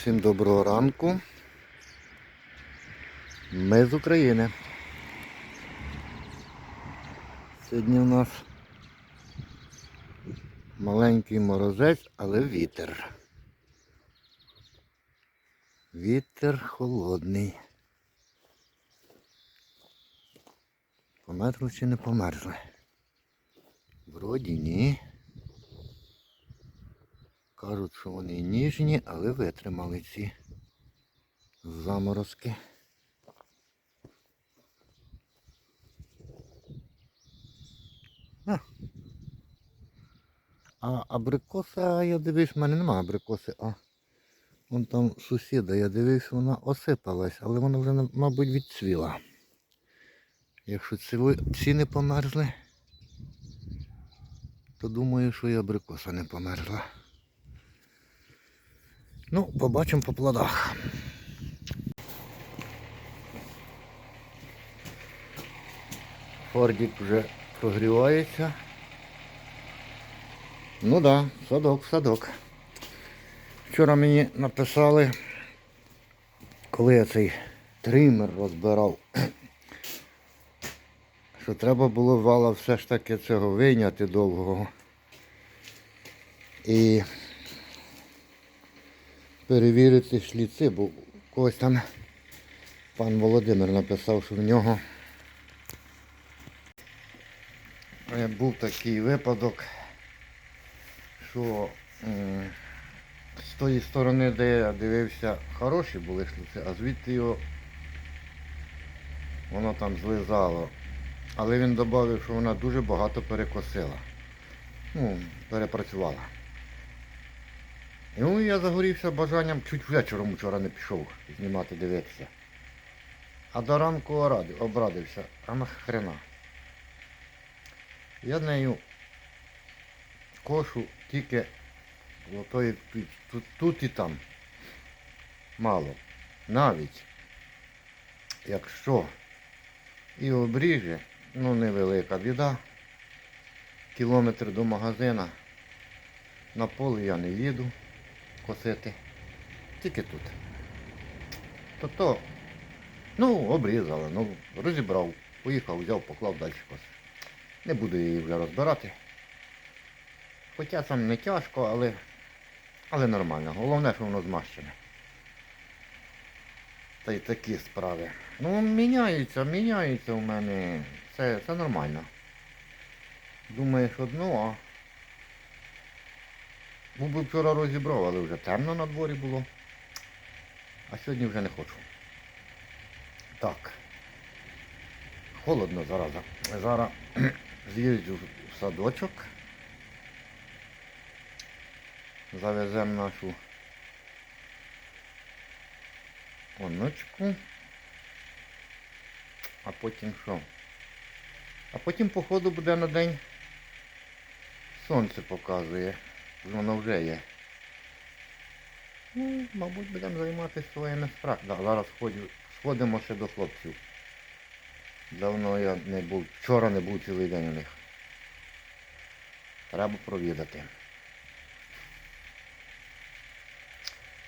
Всім доброго ранку. Ми з України. Сьогодні у нас маленький морозець, але вітер. Вітер холодний. Померзли чи не померзли? Вроді ні. Кажуть, що вони ніжні, але витримали ці заморозки. А, а абрикоса, я дивився, в мене немає абрикоси, а вон там сусіда, я дивився, вона осипалась, але вона вже, мабуть, відцвіла. Якщо ці, не померзли, то думаю, що і абрикоса не померзла. Ну, побачимо по плодах. Фордік вже прогрівається. Ну да, садок, садок. Вчора мені написали, коли я цей тример розбирав, що треба було вала все ж таки цього вийняти довгого. І перевірити шліци, бо когось там пан Володимир написав, що в нього е, був такий випадок, що з тої сторони, де я дивився, хороші були шліци, а звідти його воно там злизало. Але він додав, що вона дуже багато перекосила. Ну, перепрацювала. Ну, я загорівся бажанням, чуть вечором вчора не пішов знімати, дивитися. А до ранку обрадився, а нахрена. Я нею кошу тільки отої, тут, тут, тут і там. Мало. Навіть якщо і обріже, ну невелика біда. Кілометр до магазина. На поле я не їду косити. Тільки тут. Тобто, ну, обрізали, ну, розібрав, поїхав, взяв, поклав далі косити. Не буду її вже розбирати. Хоча там не тяжко, але, але нормально. Головне, що воно змащене. Та й такі справи. Ну, міняються, міняються у мене. Це, це нормально. Думаєш одну, а був би вчора розібрав, але вже темно на дворі було. А сьогодні вже не хочу. Так. Холодно зараза. Зараз з'їздю в садочок. Завеземо нашу онучку. А потім що? А потім, походу, буде на день сонце показує. Воно вже є. Ну, мабуть, будемо займатися своїми справами. Да, зараз сходимо ще до хлопців. Давно я не був, вчора не був цілий день у них. Треба провідати.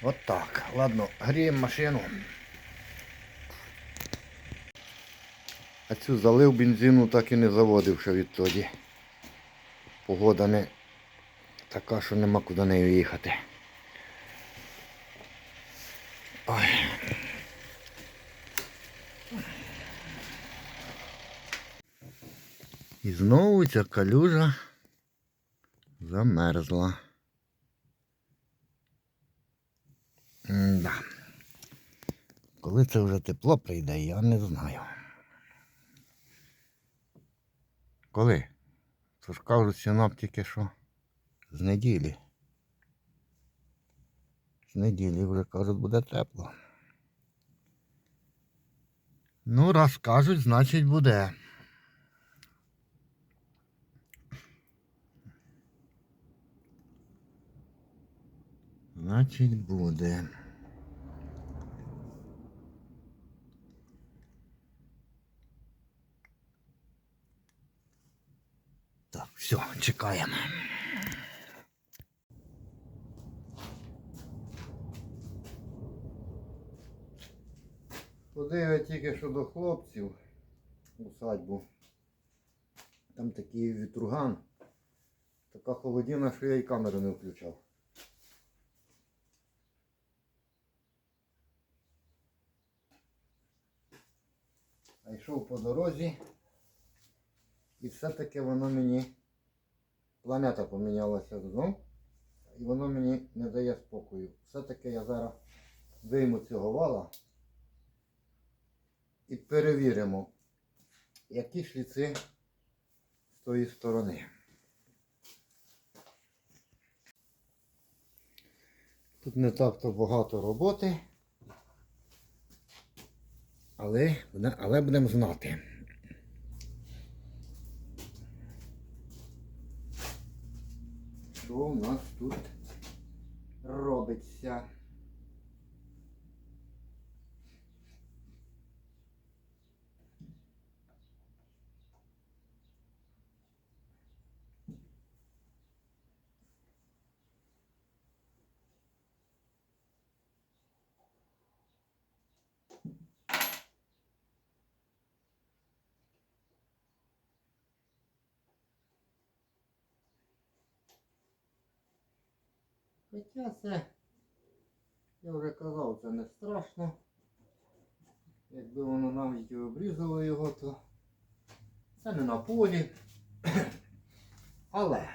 От так. Ладно, гріємо машину. А цю залив бензину так і не заводив ще відтоді. Погода не така, що нема куди нею їхати. Ой. І знову ця калюжа замерзла. Да. Коли це вже тепло прийде, я не знаю. Коли? Тож кажуть синоптики, що з неділі. З неділі вже кажуть, буде тепло. Ну, раз кажуть, значить буде. Значить буде. Так, все, чекаємо. Ходив я тільки що до хлопців у садьбу. Там такий вітруган. Така холодина, що я і камеру не включав. А йшов по дорозі. І все-таки воно мені. Планета помінялася знов. І воно мені не дає спокою. Все-таки я зараз вийму цього вала і перевіримо, які шліци з тої сторони. Тут не так-то багато роботи, але, але будемо знати. Що у нас тут робиться? Хоча це, я вже казав, це не страшно. Якби воно навіть обрізало його, то це не на полі. Але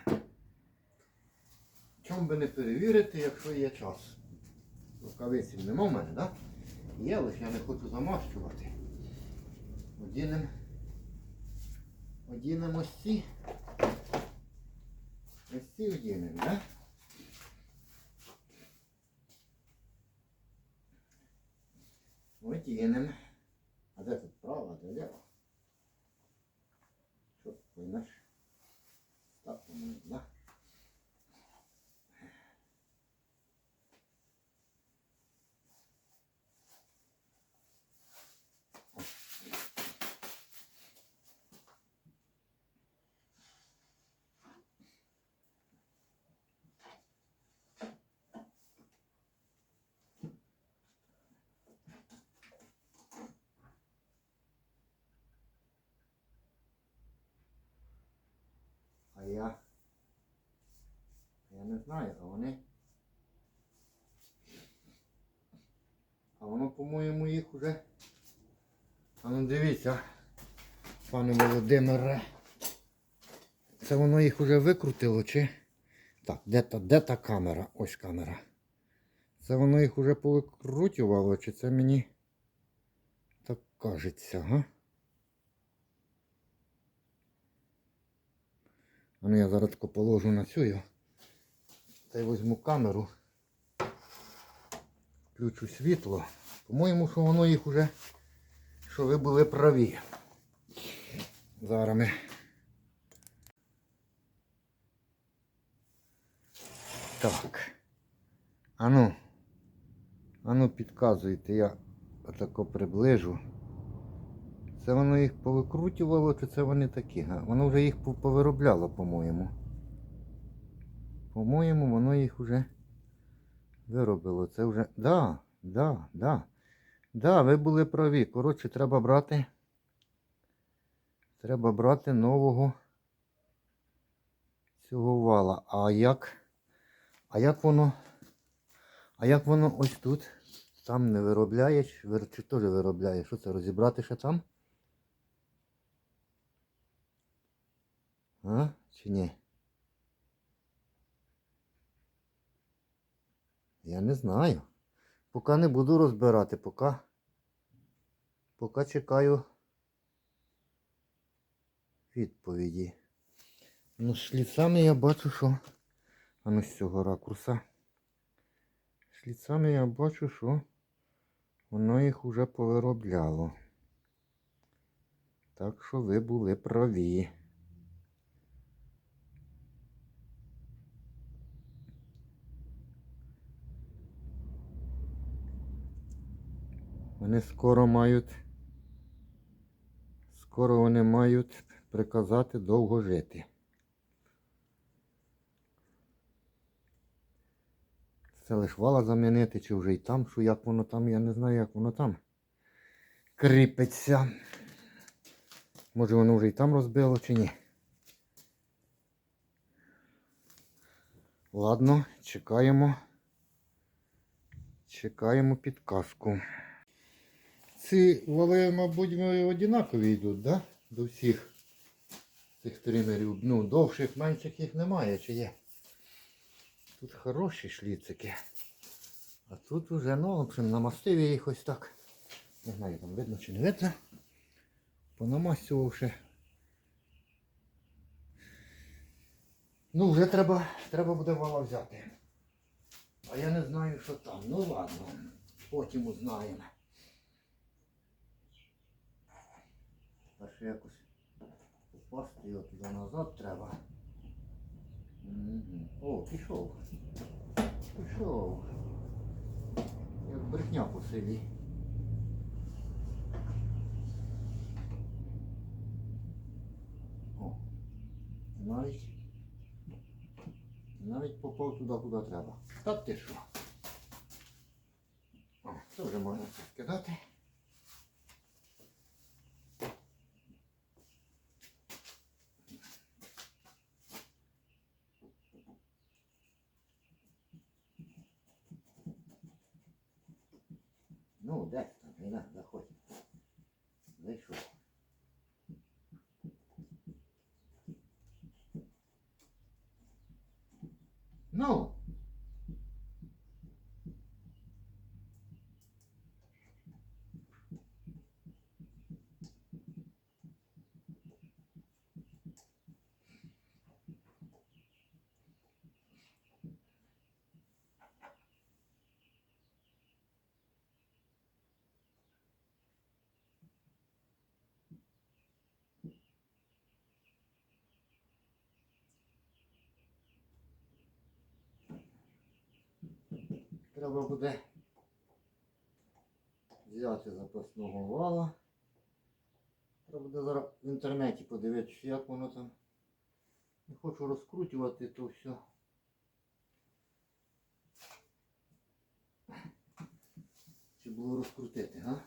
чому би не перевірити, якщо є час? Рукавиців нема в мене, так? Да? Є, лише я не хочу замащувати. Одінем. Одінем ось ці. Ось ці одінем, так? Одінем. А де тут права, де ліва? Що наш? Так, по-моєму, да? А я. Знаю, а вони. А воно, по-моєму, їх уже. А ну дивіться, пане Володимире. Це воно їх уже викрутило, чи? Так, де та, де та камера? Ось камера. Це воно їх уже повикрутювало, чи це мені так кажеться, га? А ну я зараз положу на цю його. Та й візьму камеру. Включу світло. По-моєму, що воно їх уже, що ви були праві. Зараз ми. Так. Ану. Ану підказуйте, я отако приближу. Це воно їх повикрутювало, чи це вони такі? Воно вже їх повиробляло, по-моєму. По-моєму, воно їх вже виробило. Це вже. Да, да, да. Да, ви були праві. Коротше, треба брати. Треба брати нового цього вала. А як? А як воно? А як воно ось тут? Там не виробляє, чи чи теж виробляє? Що це розібрати ще там? А? Чи ні? Я не знаю. Поки не буду розбирати, поки, поки чекаю відповіді. Ну, шліцами я бачу, що. А ну з цього ракурса. Шліцами я бачу, що воно їх уже повиробляло. Так що ви були праві. Вони скоро мають. Скоро вони мають приказати довго жити. Це лиш вала замінити, чи вже й там, що як воно там, я не знаю, як воно там. кріпиться. Може воно вже і там розбило чи ні. Ладно, чекаємо. Чекаємо підказку. Ці вали, мабуть, ми однакові йдуть, да? До всіх цих тримерів. Ну, довших, менших їх немає, чи є. Тут хороші шліцики. А тут уже, ну, общем, намастив я їх ось так. Не знаю, там видно чи не видно. Понамастювавши. Ну, вже треба, треба буде вала взяти. А я не знаю, що там. Ну ладно, потім узнаємо. Ще якось попасти його туди назад треба. О, пішов. Пішов. Як брехня по селі. О, навіть, навіть попав туди, куди треба. Та ти що? Це вже можна це скидати. Ну, де ти там, Іна, заходь. Зайшов. Ну. Треба буде взяти запасного вала. Треба буде зараз в інтернеті подивитися, як воно там. Не хочу розкручувати то все. Чи було розкрутити, га?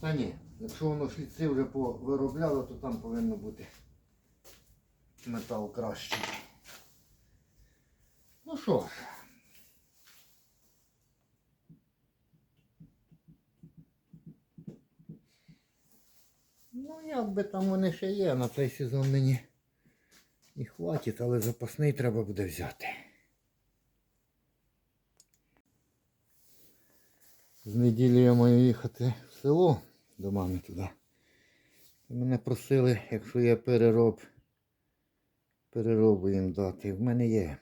Та ні, якщо воно шліци вже повиробляло, то там повинно бути метал кращий. Ну що ж. Ну, як би там вони ще є, на цей сезон мені і хватить, але запасний треба буде взяти. З неділі я маю їхати в село до мами туди. Мене просили, якщо є перероб, переробу їм дати. В мене є.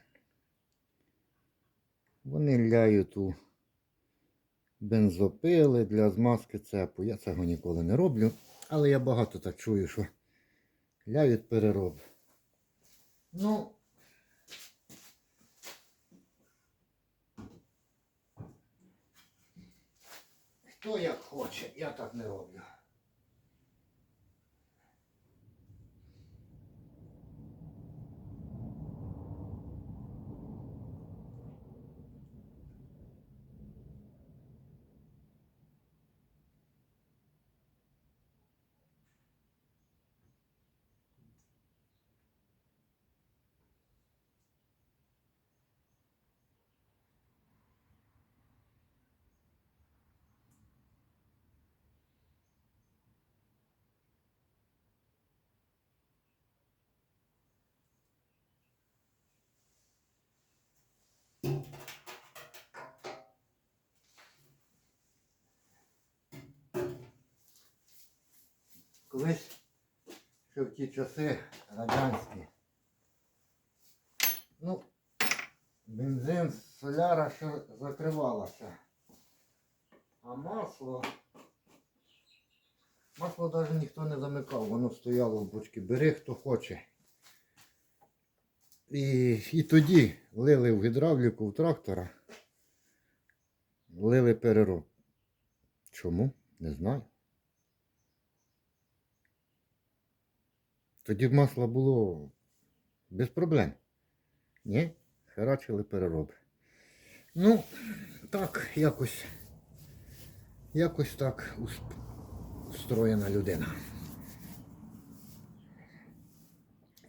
Вони ляють у бензопили для змазки цепу. Я цього ніколи не роблю. Але я багато так чую, що ляють перероб. Ну, хто як хоче, я так не роблю. Колись ще в ті часи радянські. Ну, бензин, соляра ще закривалася. А масло. Масло навіть ніхто не замикав, воно стояло в бочці. Бери хто хоче. І, і тоді лили в гідравліку в трактора. Лили перероб. Чому? Не знаю. Тоді масло було Без проблем. Ні? Харачили перероби. Ну, так, якось. Якось так устроєна людина.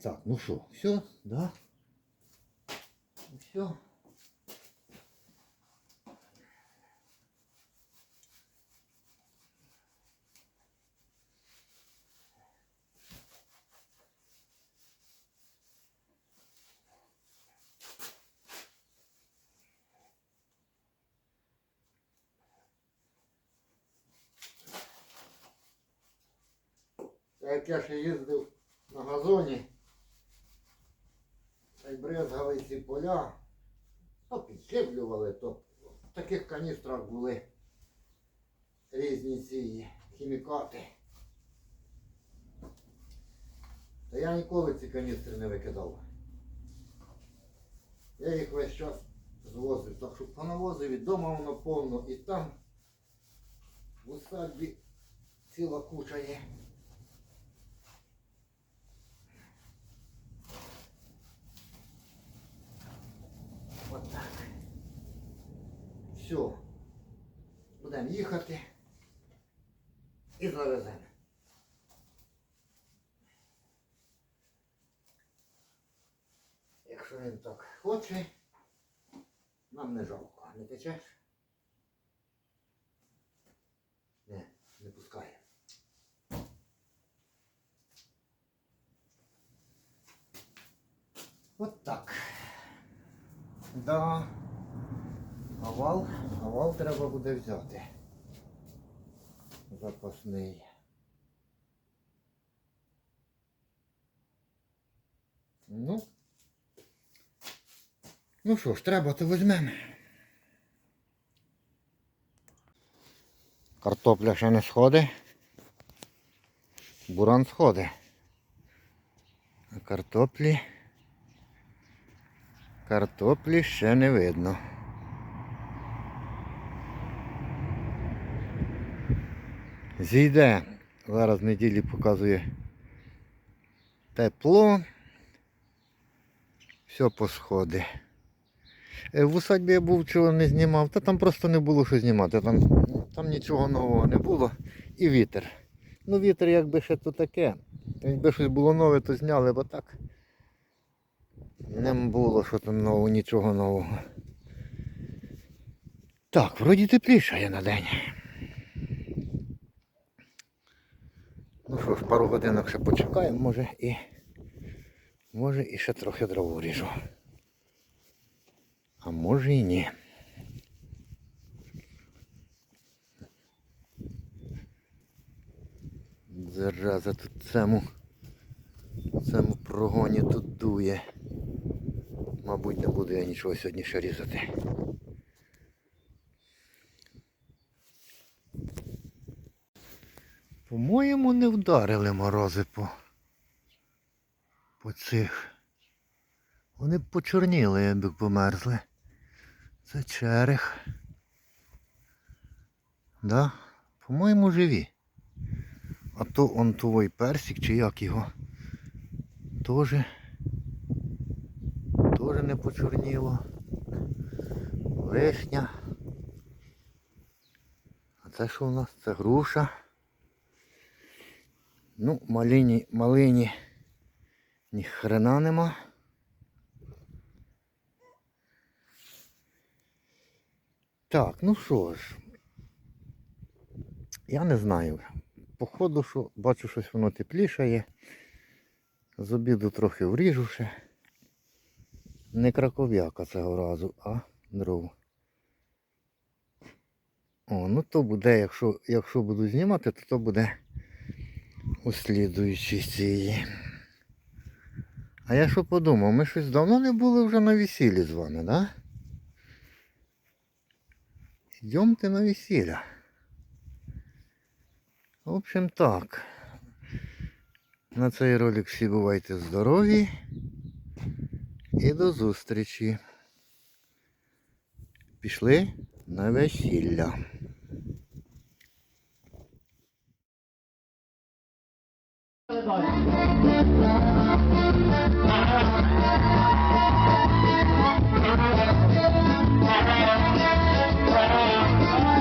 Так, ну що, все, да? Все. Як я ще їздив на газоні, та й брезгали ці поля, то підшиблювали, то в таких каністрах були різні ці хімікати. Та я ніколи ці каністри не викидав. Я їх весь час звозив, так що понавозив і вдома воно повно, і там в усадьбі ціла куча є. От так. Все. Будемо їхати і завеземо. Якщо він так хоче, нам не жалко. Не течеш? Не, не пускає. От так. Да. Овал, овал треба буде взяти. Запасний. Ну. Ну що ж, треба, то візьмемо. Картопля ще не сходить. Буран сходить. А картоплі. Картоплі ще не видно. Зійде. Зараз в неділі показує тепло. Все посходи. Е, В усадьбі я був, чого не знімав, та там просто не було що знімати. Там, там нічого нового не було. І вітер. Ну вітер якби ще то таке. Якби щось було нове, то зняли, бо так. Не було що там нового, нічого нового. Так, вроді тепліше на день. Ну що ж, пару годинок ще почекаємо, може і може і ще трохи дров ріжу. А може і ні. Зараза тут цьому, цьому прогоні тут дує. Мабуть, не буду я нічого сьогодні ще різати. По-моєму, не вдарили морози по, по цих. Вони б почорніли, якби померзли. Це черех. Да? По-моєму, живі. А то он той персик, чи як його. Тоже. Тоже не почорніло. Вишня. А це що у нас? Це груша. Ну, малині, малині ні хрена нема. Так, ну що ж. Я не знаю. Походу, що бачу, щось воно теплішає. З обіду трохи вріжу ще. Не краков'яка цього разу, а дров. О, ну то буде, якщо, якщо буду знімати, то то буде у слідуючій цій. А я що подумав, ми щось давно не були вже на весіллі з вами, да? Йдемте на весілля. В общем так. На цей ролик всі бувайте здорові. І до зустрічі. Пішли на весілля. Thank you.